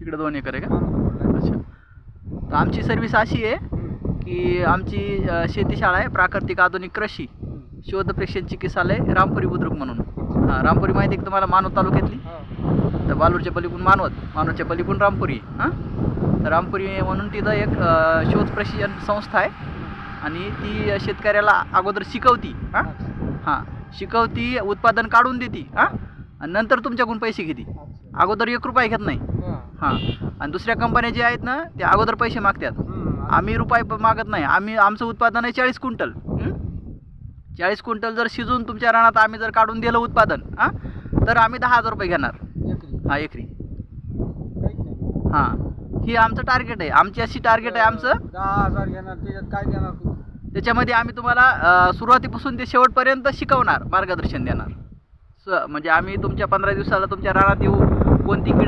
तिकडे दोन एकर आहे का? मानव अच्छा. तर आमची सर्विस अशी आहे की आमची शेतीशाळा आहे प्राकृतिक आधुनिक कृषी शोध प्रेक्षण चिकित्सालय रामपुरी बुद्रुक म्हणून. हां रामपुरी माहिती आहे तुम्हाला? मानवत तालुक्यातली? तर बालूरच्या पलीकडून मानवत मानवतच्या पलीकडून रामपुरी हां? तर रामपुरी म्हणून तिथं एक शोध प्रशिक्षण संस्था आहे. आणि ती शेतकऱ्याला अगोदर शिकवती हां? हां. शिकवती उत्पादन काढून देते हां? आणि नंतर तुमच्याकडून पैसे घेते. अगोदर एक रुपया घेत नाही. हां. आणि दुसऱ्या कंपन्या जे आहेत ना ते अगोदर पैसे मागतात. आम्ही रुपये मागत नाही. आम्ही आमचं उत्पादन आहे चाळीस क्विंटल. चाळीस क्विंटल जर शिजून तुमच्या रानात आम्ही जर काढून दिलं उत्पादन हां तर आम्ही दहा हजार रुपये घेणार. हा एकरी. हां. ही आमचं टार्गेट आहे. आमची अशी टार्गेट आहे आमचं. दहा हजार घेणार त्याच्यात काय देणार तू? त्याच्यामध्ये आम्ही तुम्हाला सुरुवातीपासून ते शेवटपर्यंत शिकवणार मार्गदर्शन देणार. स म्हणजे आम्ही तुमच्या पंधरा दिवसाला तुमच्या रानात येऊ कोणती कीड